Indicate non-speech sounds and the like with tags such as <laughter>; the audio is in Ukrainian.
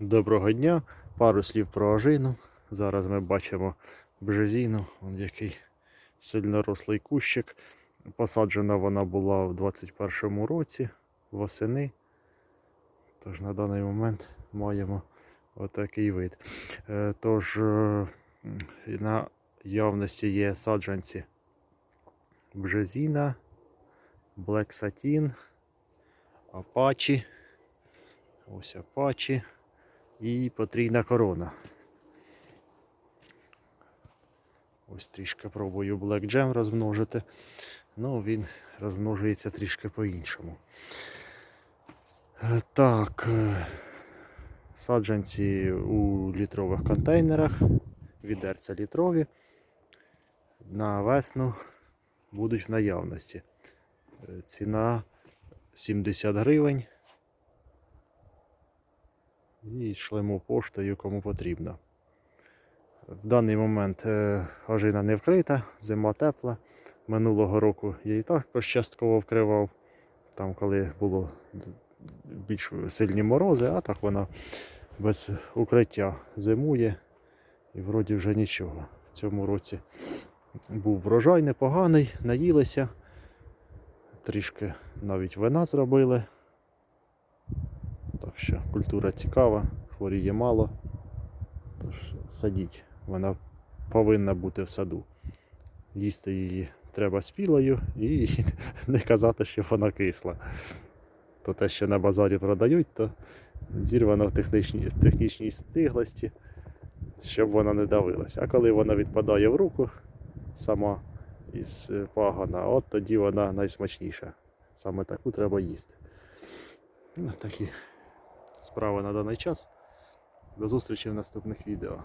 Доброго дня, пару слів про ожину. Зараз ми бачимо бжезіну, який сильнорослий кущик. Посаджена вона була в 21-му році восени. Тож на даний момент маємо отакий вид. Е, Тож е, на явності є саджанці бжезіна, Black Satin, Apache. Ось Apache і потрійна корона. Ось трішки пробую Black Jam розмножити. Ну, він розмножується трішки по-іншому. Е, Так, е, саджанці у літрових контейнерах, відерця літрові. На весну будуть в наявності. Е, Ціна 70 гривень. І шлемо поштою кому потрібно. В даний момент е, не вкрита, зима тепла. Минулого року я її також частково вкривав, там коли було більш сильні морози, а так вона без укриття зимує і вроді вже нічого. В цьому році був врожай непоганий, наїлися, трішки навіть вина зробили. Що культура цікава, хворіє мало. Тож садіть, вона повинна бути в саду. Їсти її треба спілою і <laughs> не казати, що вона кисла. То те, що на базарі продають, то зірвано в технічній, технічній стиглості, щоб вона не давилася. А коли вона відпадає в руку сама із е, пагона, от тоді вона найсмачніша. Саме таку треба їсти. Ну, такі справи на даний час. До зустрічі в наступних відео.